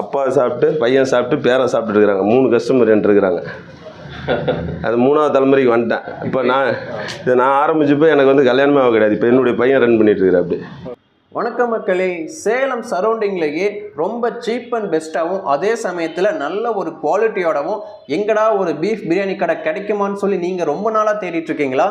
அப்பா சாப்பிட்டு பையன் சாப்பிட்டு பேரன் சாப்பிட்டு இருக்கிறாங்க. மூணு கஸ்டமர் என்கிட்ட இருக்கிறாங்க. அது மூணாவது தலைமுறைக்கு வந்துட்டேன். இப்போ நான் இதை நான் ஆரம்பிச்சப்போ எனக்கு வந்து கல்யாணமே ஆக கிடையாது. இப்போ என்னுடைய பையன் ரன் பண்ணிட்டு இருக்கிறேன் அப்படி வணக்கம் மக்களே. சேலம் சரௌண்டிங்லேயே ரொம்ப சீப் அண்ட் பெஸ்ட்டாகவும் அதே சமயத்தில் நல்ல ஒரு குவாலிட்டியோடவும் எங்கடா ஒரு பீஃப் பிரியாணி கடை கிடைக்குமான்னு சொல்லி நீங்கள் ரொம்ப நாளாக தேடிட்டு இருக்கீங்களா?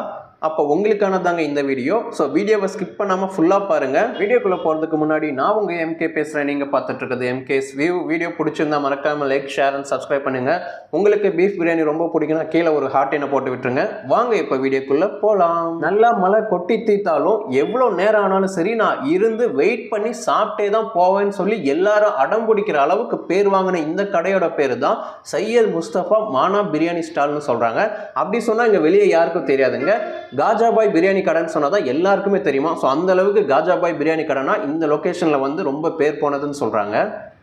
அப்போ உங்களுக்கானதாங்க இந்த வீடியோ. ஸோ வீடியோவை ஸ்கிப் பண்ணாமல் ஃபுல்லாக பாருங்கள் வீடியோக்குள்ளே போகிறதுக்கு முன்னாடி நான் உங்கள் எம்கே பேசுகிறேன் நீங்கள் பார்த்துட்டு இருக்குது எம்கேஸ் வியூ வீடியோ பிடிச்சிருந்தா மறக்காமல் லைக் ஷேர் அண்ட் சப்ஸ்கிரைப் பண்ணுங்கள் உங்களுக்கு பீஃப் பிரியாணி ரொம்ப பிடிக்குன்னா கீழே ஒரு ஹார்ட் என்ன போட்டு விட்டுருங்க. வாங்க இப்போ வீடியோக்குள்ளே போகலாம் நல்லா மழை கொட்டி தீத்தாலும் எவ்வளோ நேரம் ஆனாலும் சரி நான் இருந்து வெயிட் பண்ணி சாப்பிட்டே தான் போவேன்னு சொல்லி எல்லாரும் அடம் பிடிக்கிற அளவுக்கு பேர் வாங்கின இந்த கடையோட பேர் தான் சையத் முஸ்தபா மானா பிரியாணி ஸ்டால்னு சொல்கிறாங்க அப்படி சொன்னால் இங்கே வெளியே யாருக்கும் தெரியாதுங்க. காஜாபாய் பிரியாணி கடைன்னு சொன்னால் தான் எல்லாருக்குமே தெரியுமா? ஸோ அந்த அளவுக்கு காஜாபாய் பிரியாணி கடைனா இந்த லொக்கேஷனில் வந்து ரொம்ப பேர் போனதுன்னு சொல்கிறாங்க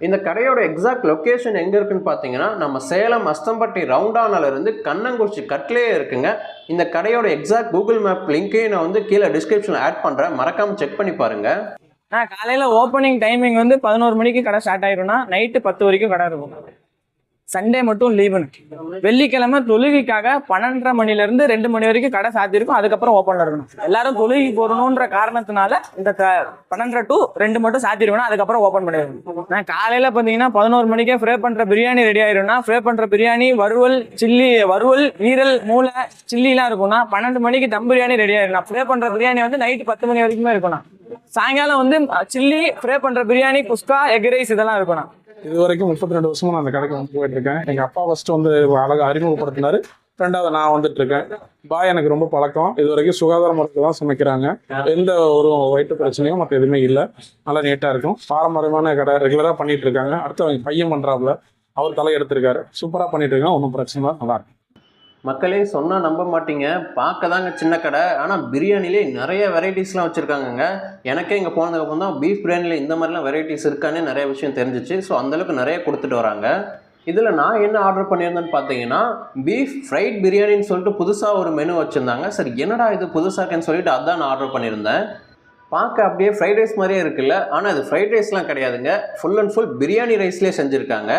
இந்த கடையோட எக்ஸாக்ட் லொக்கேஷன் எங்கே இருக்குன்னு பார்த்தீங்கன்னா நம்ம சேலம் அஸ்தம்பட்டி ரவுண்டானாலேருந்து கண்ணங்குறிச்சி கட்லேயே இருக்குங்க. இந்த கடையோட எக்ஸாக்ட் கூகுள் மேப் லிங்க்கையும் நான் வந்து கீழே டிஸ்கிரிப்ஷனில் ஆட் பண்ணுறேன் மறக்காமல் செக் பண்ணி பாருங்கள் நான் காலையில் ஓப்பனிங் டைமிங் வந்து பதினோரு மணிக்கு கடை ஸ்டார்ட் ஆயிரும்னா நைட்டு பத்து வரைக்கும் கடை இருக்கும். சண்டே மட்டும் லீவுன்னு வெள்ளிக்கிழமை தொழுகைக்காக பன்னெண்டரை மணிலேருந்து ரெண்டு மணி வரைக்கும் கடை சாத்திருக்கும் அதுக்கப்புறம் ஓப்பனில் இருக்கணும். எல்லாரும் தொழுகி போடணுன்ற காரணத்தினால இந்த க- பன்னெண்டரை டு ரெண்டு மட்டும் சாத்திருக்கணும் அதுக்கப்புறம் ஓப்பன் பண்ணிருக்கணும் நான் காலையில் பார்த்தீங்கன்னா பதினோரு மணிக்கே ஃப்ரே பண்ணுற பிரியாணி ரெடி ஆயிரும்னா ஃப்ரே பண்ணுற பிரியாணி வறுவல் சில்லி வறுவல் ஈரல் மூளை சில்லிலாம் இருக்கும்னா பன்னெண்டு மணிக்கு தம் பிரியாணி ரெடி ஆயிரும் ஃப்ரே பண்ணுற பிரியாணி வந்து நைட்டு பத்து மணி வரைக்குமே இருக்கணும் சாயங்காலம் வந்து சில்லி ஃப்ரே பண்ணுற பிரியாணி குஸ்கா எக் ரைஸ் இதெல்லாம் இருக்கணும் இது வரைக்கும் முப்பத்தி ரெண்டு வருஷமா நான் அந்த கடைக்கு வந்து போயிட்டு இருக்கேன் எங்க அப்பா ஃபர்ஸ்ட் வந்து அழகாக அறிமுகப்படுத்தினாரு. ரெண்டாவது நான் வந்துட்டு இருக்கேன் பாய் எனக்கு ரொம்ப பழக்கம். இது வரைக்கும் சுகாதார முறைக்கு தான் சமைக்கிறாங்க. எந்த ஒரு வயிற்று பிரச்சனையும் மற்ற எதுவுமே இல்லை. நல்லா நீட்டா இருக்கும். பாரம்பரியமான கடை ரெகுலரா பண்ணிட்டு இருக்காங்க அடுத்து அவங்க பையன் பண்றாப்புல. அவர் தலை எடுத்திருக்காரு. சூப்பரா பண்ணிட்டு இருக்காங்க ஒன்றும் பிரச்சனை இல்லை. நல்லா இருக்கு. மக்களே சொன்னால் நம்ப மாட்டீங்க. பார்க்க தாங்க சின்ன கடை. ஆனால் பிரியாணிலே நிறைய வெரைட்டிஸ்லாம் வச்சுருக்காங்கங்க. எனக்கே இங்கே போனதுக்கப்புறம் தான் பீஃப் பிரியாணியில் இந்த மாதிரிலாம் வெரைட்டிஸ் இருக்கானே நிறைய விஷயம் தெரிஞ்சிச்சு. ஸோ அந்தளவுக்கு நிறைய கொடுத்துட்டு வராங்க. இதில் நான் என்ன ஆர்டர் பண்ணியிருந்தேன்னு பார்த்தீங்கன்னா பீஃப் ஃப்ரைட் பிரியாணின்னு சொல்லிட்டு புதுசாக ஒரு மெனு வச்சுருந்தாங்க. சரி என்னடா இது புதுசாக இருக்குன்னு சொல்லிட்டு அதான் நான் ஆர்டர் பண்ணியிருந்தேன். பார்க்க அப்படியே ஃப்ரைட் ரைஸ் மாதிரியே இருக்குல்ல. ஆனால் அது ஃப்ரைட் ரைஸ்லாம் கிடையாதுங்க. ஃபுல் அண்ட் ஃபுல் பிரியாணி ரைஸ்லேயே செஞ்சுருக்காங்க.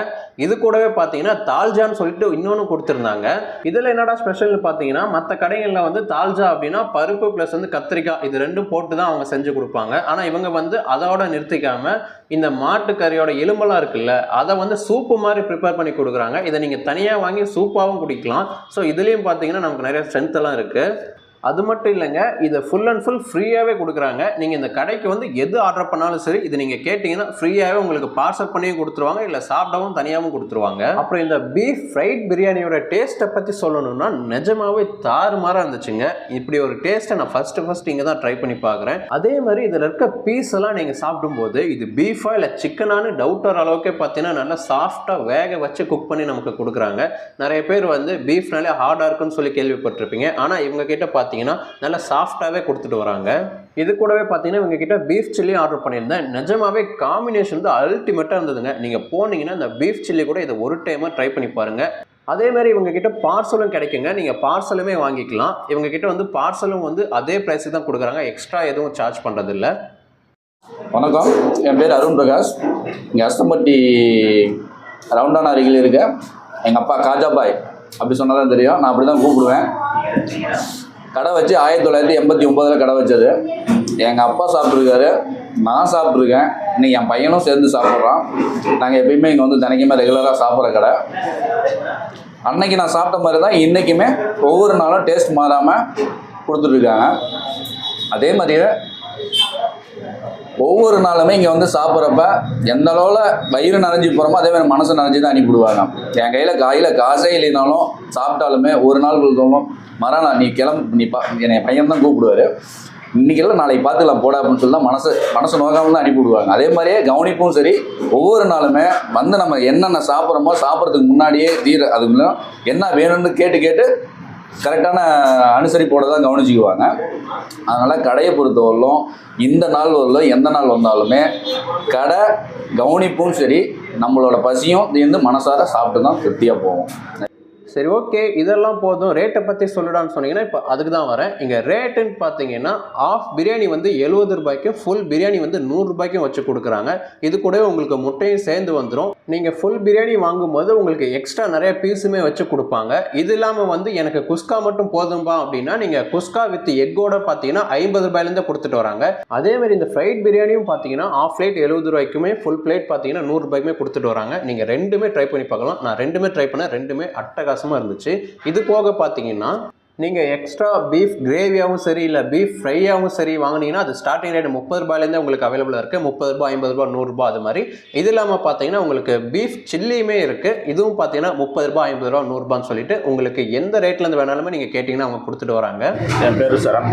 இது கூடவே பார்த்தீங்கன்னா தால்ஜான்னு சொல்லிட்டு இன்னொன்று கொடுத்துருந்தாங்க. இதில் என்னடா ஸ்பெஷல்னு பார்த்தீங்கன்னா மற்ற கடைகளில் வந்து தால்ஜா அப்படின்னா பருப்பு ப்ளஸ் வந்து கத்திரிக்காய் இது ரெண்டும் போட்டு தான் அவங்க செஞ்சு கொடுப்பாங்க. ஆனால் இவங்க வந்து அதோட நிறுத்திக்காமல் இந்த மாட்டுக்கறியோட எலும்பெல்லாம் இருக்குல்ல அதை வந்து சூப்பு மாதிரி ப்ரிப்பேர் பண்ணி கொடுக்குறாங்க. இதை நீங்கள் தனியாக வாங்கி சூப்பாகவும் குடிக்கலாம். ஸோ இதுலேயும் பார்த்தீங்கன்னா நமக்கு நிறைய ஸ்ட்ரென்த்தெல்லாம் இருக்குது அது மட்டும் இல்லைங்க இதை ஃபுல் அண்ட் ஃபுல் ஃப்ரீயாகவே கொடுக்குறாங்க. நீங்கள் இந்த கடைக்கு வந்து எது ஆர்டர் பண்ணாலும் சரி இது நீங்கள் கேட்டிங்கன்னா ஃப்ரீயாகவே உங்களுக்கு பார்சல் பண்ணியும் கொடுத்துருவாங்க இல்லை சாப்பிடவும் தனியாகவும் கொடுத்துருவாங்க. அப்புறம் இந்த பீஃப் ஃப்ரைட் பிரியாணியோட டேஸ்ட்டை பற்றி சொல்லணும்னா நிஜமாகவே தாறுமாறாக இருந்துச்சுங்க. இப்படி ஒரு டேஸ்ட்டை நான் ஃபஸ்ட்டு ஃபஸ்ட் இங்கே தான் ட்ரை பண்ணி பார்க்குறேன். அதே மாதிரி இதில் இருக்க பீஸ் எல்லாம் நீங்கள் சாப்பிடும்போது இது பீஃபா இல்லை சிக்கனானு டவுட் வர அளவுக்கே பார்த்தீங்கன்னா நல்லா சாஃப்டாக வேக வச்சு குக் பண்ணி நமக்கு கொடுக்குறாங்க. நிறைய பேர் வந்து பீஃப்னாலே ஹார்டாக இருக்குன்னு சொல்லி கேள்விப்பட்டிருப்பீங்க. ஆனால் இவங்க கிட்ட பார்த்தீங்கன்னா பார்த்தீங்கன்னா நல்லா சாஃப்டாகவே கொடுத்துட்டு வராங்க. இது கூடவே பார்த்தீங்கன்னா இவங்க கிட்ட பீஃப் சில்லி ஆர்டர் பண்ணியிருந்தேன். நிஜமாவே காம்பினேஷன் வந்து அல்டிமேட்டாக இருந்ததுங்க. நீங்கள் போனீங்கன்னா இந்த பீஃப் சில்லி கூட இதை ஒரு டைமாக ட்ரை பண்ணி பாருங்கள் அதே மாதிரி இவங்ககிட்ட பார்சலும் கிடைக்குங்க. நீங்கள் பார்சலுமே வாங்கிக்கலாம். இவங்ககிட்ட வந்து பார்சலும் வந்து அதே ப்ரைஸுக்கு தான் கொடுக்குறாங்க. எக்ஸ்ட்ரா எதுவும் சார்ஜ் பண்ணுறதில்ல வணக்கம். என் பேர் அருண் பிரகாஷ். இங்கே அஸ்தம்பட்டி ரவுண்டான அருகில் இருக்க எங்கள் அப்பா காஜாபாய். அப்படி சொன்னால் தான் தெரியும். நான் அப்படி தான் கூப்பிடுவேன். கடை வச்சு ஆயிரத்தி தொள்ளாயிரத்தி எண்பத்தி ஒம்பதில் கடை வச்சது. எங்கள் அப்பா சாப்பிட்ருக்காரு நான் சாப்பிட்ருக்கேன் இன்னைக்கு என் பையனும் சேர்ந்து சாப்பிட்றான். நாங்கள் எப்பயுமே இங்கே வந்து தினைக்குமே ரெகுலராக சாப்பிட்ற கடை. அன்னைக்கு நான் சாப்பிட்ட மாதிரி தான் இன்றைக்குமே ஒவ்வொரு நாளும் டேஸ்ட் மாறாமல் கொடுத்துட்ருக்காங்க அதே மாதிரியே ஒவ்வொரு நாளுமே இங்கே வந்து சாப்பிட்றப்ப எந்த அளவில் வயிறு நிறைஞ்சு போகிறோமோ அதே மாதிரி மனசு நிறைஞ்சு தான் அனுப்பிவிடுவாங்க என் கையில் கையில் காசே இல்லைனாலும் சாப்பிட்டாலுமே ஒரு நாள் கொடுத்தாலும் மறுநாள் நீ கிளம்பு நீ பா என்னை பையன் தான் கூப்பிடுவாரு. இன்னைக்கெல்லாம் நாளைக்கு பார்த்துக்கலாம் போட அப்படின்னு சொல்லி தான் மனசு மனசு நோக்காமல் தான் அனுப்பி விடுவாங்க அதே மாதிரியே கவனிப்பும் சரி ஒவ்வொரு நாளுமே வந்து நம்ம என்னென்ன சாப்பிட்றோமோ சாப்பிட்றதுக்கு முன்னாடியே தீர அதுக்குள்ள என்ன வேணும்னு கேட்டு கேட்டு கரெக்டான அனுசரிப்போட தான் கவனிச்சுக்குவாங்க. அதனால் கடையை பொறுத்தவரையிலும் இந்த நாள் வரலும் எந்த நாள் வந்தாலுமே கடை கவனிப்பும் சரி நம்மளோட பசியும் தீர்ந்து மனசார சாப்பிட்டு தான் திருப்தியாக போவோம். சரி ஓகே இதெல்லாம் போதும். ரேட்டை பற்றி சொல்லுடான்னு சொன்னீங்கன்னா இப்போ அதுக்கு தான் வரேன். இங்கே ரேட்டுன்னு பார்த்தீங்கன்னா ஆஃப் பிரியாணி வந்து எழுபது ரூபாய்க்கும் ஃபுல் பிரியாணி வந்து நூறுரூபாய்க்கும் வச்சு கொடுக்குறாங்க. இது கூட உங்களுக்கு முட்டையும் சேர்ந்து வந்துடும் நீங்கள் ஃபுல் பிரியாணி வாங்கும்போது உங்களுக்கு எக்ஸ்ட்ரா நிறைய பீஸுமே வச்சு கொடுப்பாங்க. இது இல்லாமல் வந்து எனக்கு குஸ்கா மட்டும் போதும்பா அப்படின்னா நீங்கள் குஸ்கா வித் எக்கோட பார்த்தீங்கன்னா ஐம்பது ரூபாயிலேருந்து கொடுத்துட்டு வராங்க. அதே மாதிரி இந்த ஃப்ரைட் பிரியாணியும் பார்த்தீங்கன்னா ஆஃப் பிளேட் எழுபது ரூபாய்க்குமே ஃபுல் பிளேட் பார்த்தீங்கன்னா நூறு ரூபாய்க்குமே கொடுத்துட்டு வராங்க. நீங்கள் ரெண்டுமே ட்ரை பண்ணி பார்க்கலாம். நான் ரெண்டுமே ட்ரை பண்ணேன். ரெண்டுமே அட்டகாசமாக இருந்துச்சு. இது போக பார்த்தீங்கன்னா நீங்கள் எக்ஸ்ட்ரா பீஃப் கிரேவியாகவும் சரி இல்லை பீஃப் ஃப்ரையாகவும் சரி வாங்கினீங்கன்னா அது ஸ்டார்டிங் ரேட் முப்பது ரூபாயிலேருந்து உங்களுக்கு அவைலபிளாக இருக்குது முப்பது ரூபாய் ஐம்பது ரூபாய் நூறுரூபா அது மாதிரி. இது இல்லாமல் பார்த்தீங்கன்னா உங்களுக்கு பீஃப் சில்லியுமே இருக்குது இதுவும் பார்த்தீங்கன்னா முப்பது ரூபாய் ஐம்பது ரூபா நூறுரூபான்னு சொல்லிட்டு உங்களுக்கு எந்த ரேட்லேருந்து வேணாலுமே நீங்கள் கேட்டிங்கன்னா அவங்க கொடுத்துட்டு வராங்க. என் பேர் சரம்.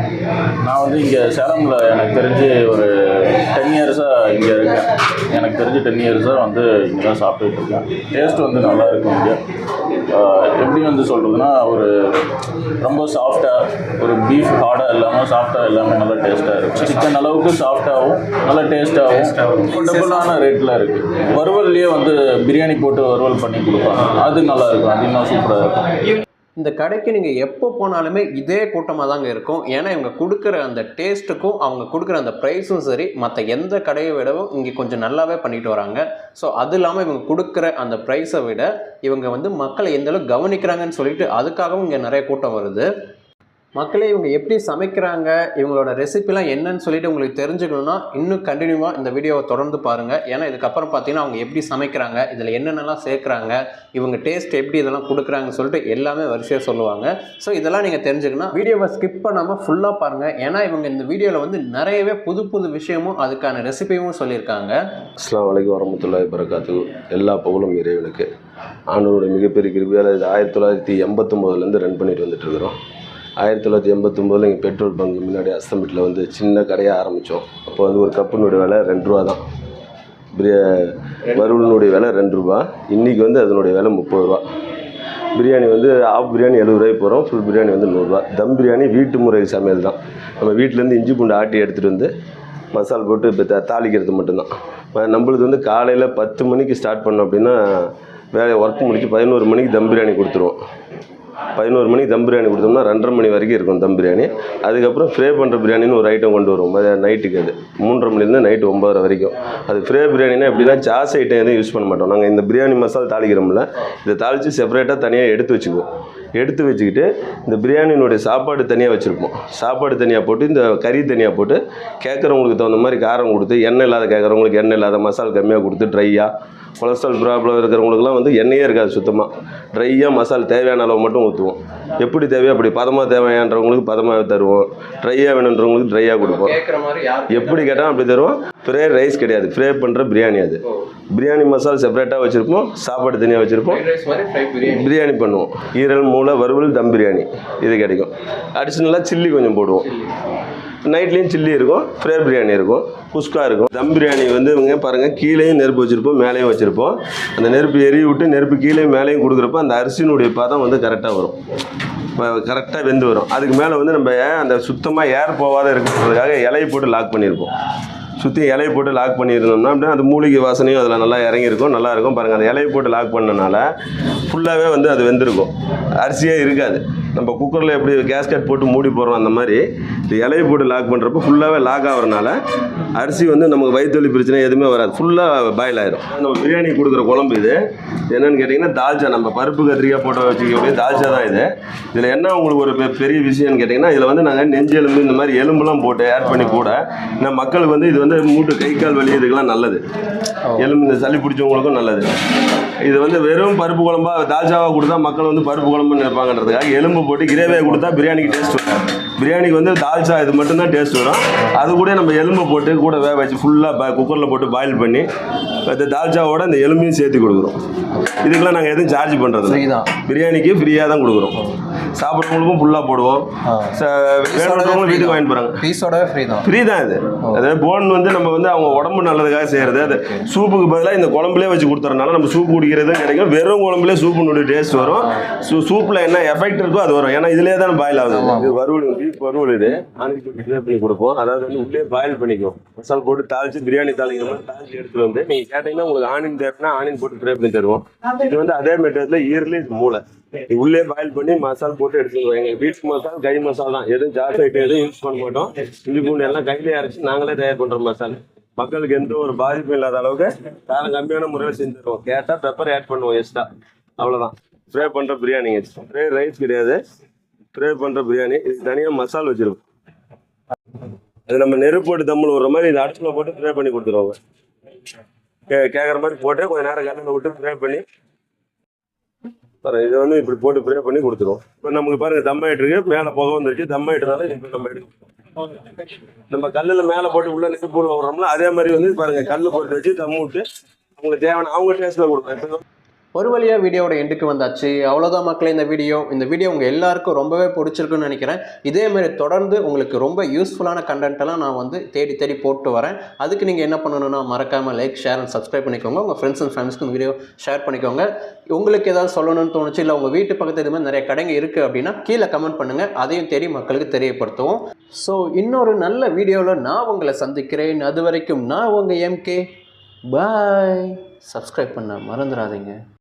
நான் வந்து இங்கே சேலமில் எனக்கு தெரிஞ்சு ஒரு டென் இயர்ஸாக இங்கே இருக்கேன். எனக்கு தெரிஞ்சு டென் இயர்ஸாக வந்து இங்கே தான் சாப்பிட்டுட்டு இருக்கேன். டேஸ்ட் வந்து நல்லா இருக்கும் இங்கே. எப்படி வந்து சொல்கிறதுனா ஒரு ரொம்ப சாஃப்டாக ஒரு பீஃப் ஹார்டாக இல்லாமல் சாஃப்டாக இல்லாமல் நல்லா டேஸ்ட்டாக இருக்கும். சிக்கன் அளவுக்கு சாஃப்டாகவும் நல்லா டேஸ்ட்டாகவும் அஃபோர்டபுளான ரேட்டில் இருக்குது வறுவல்லையே வந்து பிரியாணி போட்டு வறுவல் பண்ணி கொடுப்பாங்க. அது நல்லா இருக்கும். அது இன்னும் சூப்பராக இருக்கும். இந்த கடைக்கு நீங்கள் எப்போ போனாலுமே இதே கூட்டமாக தாங்க இருக்கும். ஏன்னா இவங்க கொடுக்குற அந்த டேஸ்ட்டுக்கும் அவங்க கொடுக்குற அந்த ப்ரைஸும் சரி மற்ற எந்த கடையை விடவும் இங்கே கொஞ்சம் நல்லாவே பண்ணிட்டு வராங்க. ஸோ அது இல்லாமல் இவங்க கொடுக்குற அந்த ப்ரைஸை விட இவங்க வந்து மக்களை எந்தளவுக்கு கவனிக்கிறாங்கன்னு சொல்லிட்டு அதுக்காகவும் இங்கே நிறைய கூட்டம் வருது. மக்களே இவங்க எப்படி சமைக்கிறாங்க இவங்களோட ரெசிபிலாம் என்னன்னு சொல்லிட்டு உங்களுக்கு தெரிஞ்சுக்கணும்னா இன்னும் கண்டினியூவாக இந்த வீடியோவை தொடர்ந்து பாருங்கள் ஏன்னா இதுக்கப்புறம் பார்த்தீங்கன்னா அவங்க எப்படி சமைக்கிறாங்க இதில் என்னென்னலாம் சேர்க்குறாங்க இவங்க டேஸ்ட் எப்படி இதெல்லாம் கொடுக்குறாங்கன்னு சொல்லிட்டு எல்லாமே வரிசையாக சொல்லுவாங்க. ஸோ இதெல்லாம் நீங்கள் தெரிஞ்சுக்கணும் வீடியோவை ஸ்கிப் பண்ணாமல் ஃபுல்லாக பாருங்கள் ஏன்னா இவங்க இந்த வீடியோவில் வந்து நிறையவே புது புது விஷயமும் அதுக்கான ரெசிபியும் சொல்லியிருக்காங்க. அஸ்லாம் வலைக்கு வரமத்துல்லாஹி வரகாத்து எல்லா புகழும் இறைவனுக்கு. ஆண்டோட மிகப்பெரிய கிருபியால் இது ஆயிரத்தி தொள்ளாயிரத்தி எண்பத்தொம்போதுலேருந்து ரன் பண்ணிட்டு வந்துட்டு இருக்கிறோம். ஆயிரத்தி தொள்ளாயிரத்தி எண்பத்தொம்போதில் இங்கே பெட்ரோல் பங்க் முன்னாடி அஸ்தமிட்டில் வந்து சின்ன கடையாக ஆரம்பித்தோம் அப்போ வந்து ஒரு கப்புனுடைய விலை ரெண்டு ரூபா தான். பிரியா வறுவலினுடைய விலை ரெண்டு ரூபா. இன்றைக்கி வந்து அதனுடைய விலை முப்பது ரூபா. பிரியாணி வந்து ஆஃப் பிரியாணி எழுபது ரூபாய்க்கு போகிறோம் ஃபுல் பிரியாணி வந்து நூறுரூவா தம் பிரியாணி வீட்டு முறை சமையல் தான். நம்ம வீட்டிலேருந்து இஞ்சி பூண்டு ஆட்டி எடுத்துகிட்டு வந்து மசால் போட்டு இப்போ தாளிக்கிறது மட்டும்தான். நம்மளுது வந்து காலையில் பத்து மணிக்கு ஸ்டார்ட் பண்ணோம் அப்படின்னா வேலையை ஒர்க் முடிச்சு பதினோரு மணிக்கு தம் பிரியாணி கொடுத்துருவோம். பதினோரு மணிக்கு தம் பிரியாணி கொடுத்தோம்னா ரெண்டரை மணி வரைக்கும் இருக்கும் தம் பிரியாணி. அதுக்கப்புறம் ஃப்ரே பண்ணுற பிரியாணின்னு ஒரு ஐட்டம் கொண்டு வருவோம். நைட்டுக்கு அது. மூன்றரை மணிலேருந்து நைட்டு ஒம்பதரை வரைக்கும். அது ஃப்ரே பிரியாணினா எப்படின்னா ஜாஸ் ஐட்டம் எதுவும் யூஸ் பண்ண மாட்டோம். நாங்கள் இந்த பிரியாணி மசாலா தாளிக்கிறோம்ல இதை தாளித்து செப்பரேட்டாக தனியாக எடுத்து வச்சுக்குவோம். எடுத்து வச்சுக்கிட்டு இந்த பிரியாணியினுடைய சாப்பாடு தனியாக வச்சுருப்போம். சாப்பாடு தனியாக போட்டு இந்த கறி தனியாக போட்டு கேட்குறவங்களுக்கு தகுந்த மாதிரி காரம் கொடுத்து எண்ணெய் இல்லாத கேட்குறவங்களுக்கு எண்ணெய் இல்லாத மசாலா கம்மியாக கொடுத்து ட்ரையாக கொலஸ்ட்ரால் ப்ராப்ளம் இருக்கிறவங்களுக்குலாம் வந்து எண்ணெயே இருக்காது சுத்தமாக ட்ரையாக மசாலா தேவையான அளவு மட்டும் ஊற்றுவோம் எப்படி தேவையோ அப்படி பதமாக தேவையான்றவங்களுக்கு பதமாக தருவோம். ட்ரையாக வேணுன்றவங்களுக்கு ட்ரையாக கொடுப்போம். எப்படி கேட்டாலும் அப்படி தருவோம். ஃப்ரே ரைஸ் கிடையாது. ஃப்ரே பண்ணுற பிரியாணி அது. பிரியாணி மசாலா செப்பரேட்டாக வச்சுருப்போம். சாப்பாடு தனியாக வச்சுருப்போம். பிரியாணி. பண்ணுவோம். ஈரல் மூளை வறுவல் தம் பிரியாணி. இது கிடைக்கும். அடிஷ்னலாக சில்லி கொஞ்சம் போடுவோம். நைட்லேயும் சில்லி இருக்கும் ஃப்ரை பிரியாணி இருக்கும் குஸ்கா இருக்கும். தம் பிரியாணி வந்து இவங்க பாருங்கள் கீழேயும் நெருப்பு வச்சுருப்போம் மேலேயும் வச்சுருப்போம். அந்த நெருப்பு எரிய விட்டு நெருப்பு கீழேயும் மேலேயும் கொடுக்குறப்ப அந்த அரிசியினுடைய பதம் வந்து கரெக்டாக வரும். கரெக்டாக வெந்து வரும். அதுக்கு மேலே வந்து நம்ம அந்த சுத்தமாக ஏர் போகாத இருக்கிறதுக்காக இலையை போட்டு லாக் பண்ணியிருப்போம். சுற்றி இலையை போட்டு லாக் பண்ணியிருந்தோம்னா அப்படின்னா அந்த மூலிகை வாசனையும் அதில் நல்லா இறங்கியிருக்கும் நல்லாயிருக்கும் பாருங்கள் அந்த இலையை போட்டு லாக் பண்ணனால ஃபுல்லாகவே வந்து அது வெந்திருக்கும். அரிசியே இருக்காது. நம்ம குக்கரில் எப்படி கேஸ்கட் போட்டு மூடி போடுறோம் அந்த மாதிரி இந்த இலையை போட்டு லாக் பண்ணுறப்போ ஃபுல்லாகவே லாக் ஆகிறனால அரிசி வந்து நமக்கு வயிற்றுவலி பிரச்சனை எதுவுமே வராது. ஃபுல்லாக பாயில் ஆயிரும். நம்ம பிரியாணி கொடுக்குற குழம்பு இது. என்னென்னு கேட்டிங்கன்னா தால்ச்சா நம்ம பருப்பு கத்திரிக்காய் போட்டு வச்சுக்கக்கூடிய தால்ச்சா தான் இது. இதில் என்ன உங்களுக்கு ஒரு பெ- பெரிய விஷயம்னு கேட்டிங்கன்னா இதில் வந்து நாங்கள் நெஞ்சு எலும்பு இந்த மாதிரி எலும்புலாம் போட்டு ஆட் பண்ணி கூட நம்ம மக்களுக்கு வந்து இது வந்து மூட்டு கை கால் வலி இதுக்கெல்லாம் நல்லது. எலும்பு இந்த சளி பிடிச்சவங்களுக்கும் நல்லது. இது வந்து வெறும் பருப்பு குழம்பா தால்ச்சாவாக கொடுத்தா மக்கள் வந்து பருப்பு குழம்புன்னு நினைப்பாங்கன்றதுக்காக எலும்பு போட்டு கிரேவியாக கொடுத்தா பிரியாணிக்கு டேஸ்ட் வரும் பிரியாணிக்கு வந்து தால்ச்சா இது மட்டும்தான் டேஸ்ட் வரும். அது கூட நம்ம எலும்பு போட்டு கூட வேக வச்சு ஃபுல்லாக குக்கரில் போட்டு பாயில் பண்ணி இந்த தால்ச்சாவோட இந்த எலும்பையும் சேர்த்து கொடுக்குறோம். இதுக்கெல்லாம் நாங்கள் எதுவும் சார்ஜ் பண்ணுறது Free தான். பிரியாணிக்கு ஃப்ரீயாக தான் கொடுக்குறோம். சாப்பிட்றவங்களுக்கும் ஃபுல்லாக போடுவோம். வேணுன்றவங்களும் வீட்டுக்கு வாங்கிட்டு போகிறாங்க பீஸோட ஃப்ரீ தான். ஃப்ரீ தான் இது. அதாவது போன் வந்து நம்ம வந்து அவங்க உடம்பு நல்லதுக்காக செய்கிறது அது சூப்புக்கு பதிலாக இந்த குழம்புலேயே வச்சு கொடுத்துறனால நம்ம சூப் குடிக்கிறதும் கிடைக்கும். வெறும் குழம்புலேயே சூப்பினுடைய டேஸ்ட் வரும். சூ சூப்பில் என்ன எஃபெக்ட் இருக்கோ அது வரும். ஏன்னா இதுலயே தான் பாயில் ஆகுது. இது வறுவல் பீஃப் வறுவல் இது. ட்ரை பண்ணி கொடுப்போம். அதாவது வந்து உள்ளே பாயில் பண்ணிக்கும் மசாலா போட்டு தாளிச்சு பிரியாணி தாளிக்கிற மாதிரி தாளிச்சு எடுத்துட்டு வந்து நீங்க கேட்டீங்கன்னா உங்களுக்கு ஆனியன் தேவைன்னா ஆனியன் போட்டு ட்ரை பண்ணி தருவோம். இது வந்து அதே மெட்டீரியல்ல இயர்லி மூளை. உள்ளே பாயில் பண்ணி மசாலா போட்டு எடுத்துருவோம் எங்க வீட்டு மசாலா கை மசாலா தான். எதுவும் ஜாஸ்தி ஐட்டம் எதுவும் யூஸ் பண்ண மாட்டோம். இஞ்சி பூண்டு எல்லாம் கையிலே அரைச்சு நாங்களே தயார் பண்ற மசாலா. மக்களுக்கு எந்த ஒரு பாதிப்பும் இல்லாத அளவுக்கு காரம் கம்மியான முறையில் செஞ்சு தருவோம் பெப்பர் ஆட் பண்ணுவோம் எக்ஸ்ட்ரா அவ்வளோதான் ஃப்ரை பண்ணுற பிரியாணிங்க ஃப்ரே ரைஸ் கிடையாது. ஃப்ரை பண்ணுற பிரியாணி. இதுக்கு தனியாக மசாலா வச்சிருக்கோம். அது நம்ம நெருப்பு போட்டு தம்மில் விடுற மாதிரி இது அடுப்பில் போட்டு ஃப்ரை பண்ணி கொடுத்துருவாங்க. கே கேட்குற மாதிரி போட்டு கொஞ்சம் நேரம் கண்ணில் விட்டு ஃப்ரை பண்ணி பாருங்க இதை வந்து இப்படி போட்டு ப்ரே பண்ணி கொடுத்துருவோம். இப்போ நமக்கு பாருங்க தம் ஆகிட்டு இருக்கு மேலே புகை வந்துருச்சு. தம் ஆயிட்டனால இப்போ நம்ம எடுக்கணும் நம்ம கல்லுல மேல போட்டு உள்ள நெருப்பு போட்டு விடுறோம்ல அதே மாதிரி வந்து பாருங்க கல்லு போட்டு வச்சு தம் விட்டு அவங்களுக்கு தேவையான அவங்க டேஸ்ட்ல கொடுப்பேன் ஒரு வழியாக வீடியோவோட எண்டுக்கு வந்தாச்சு. அவ்வளோதான் மக்களே இந்த வீடியோ. இந்த வீடியோ உங்கள் எல்லாருக்கும் ரொம்பவே பிடிச்சிருக்குன்னு நினைக்கிறேன். இதே மாதிரி தொடர்ந்து உங்களுக்கு ரொம்ப யூஸ்ஃபுல்லான கண்டென்ட்டெல்லாம் நான் வந்து தேடி தேடி போட்டு வரேன். அதுக்கு நீங்கள் என்ன பண்ணணும்னா மறக்காமல் லைக் ஷேர் அண்ட் சப்ஸ்கிரைப் பண்ணிக்கோங்க. உங்கள் ஃப்ரெண்ட்ஸ் அண்ட் ஃபேமிலிஸ்க்கு இந்த வீடியோ ஷேர் பண்ணிக்கோங்க. உங்களுக்கு ஏதாவது சொல்லணும்னு தோணுச்சு இல்லை உங்கள் வீட்டு பக்கத்து இதுமாதிரி நிறைய கடைங்க இருக்குது அப்படின்னா கீழே கமெண்ட் பண்ணுங்கள் அதையும் தேடி மக்களுக்கு தெரியப்படுத்துவோம். ஸோ இன்னொரு நல்ல வீடியோவில் நான் உங்களை சந்திக்கிறேன். அது வரைக்கும் நான் உங்கள் எம்கே பாய் சப்ஸ்கிரைப் பண்ண மறந்துடாதீங்க.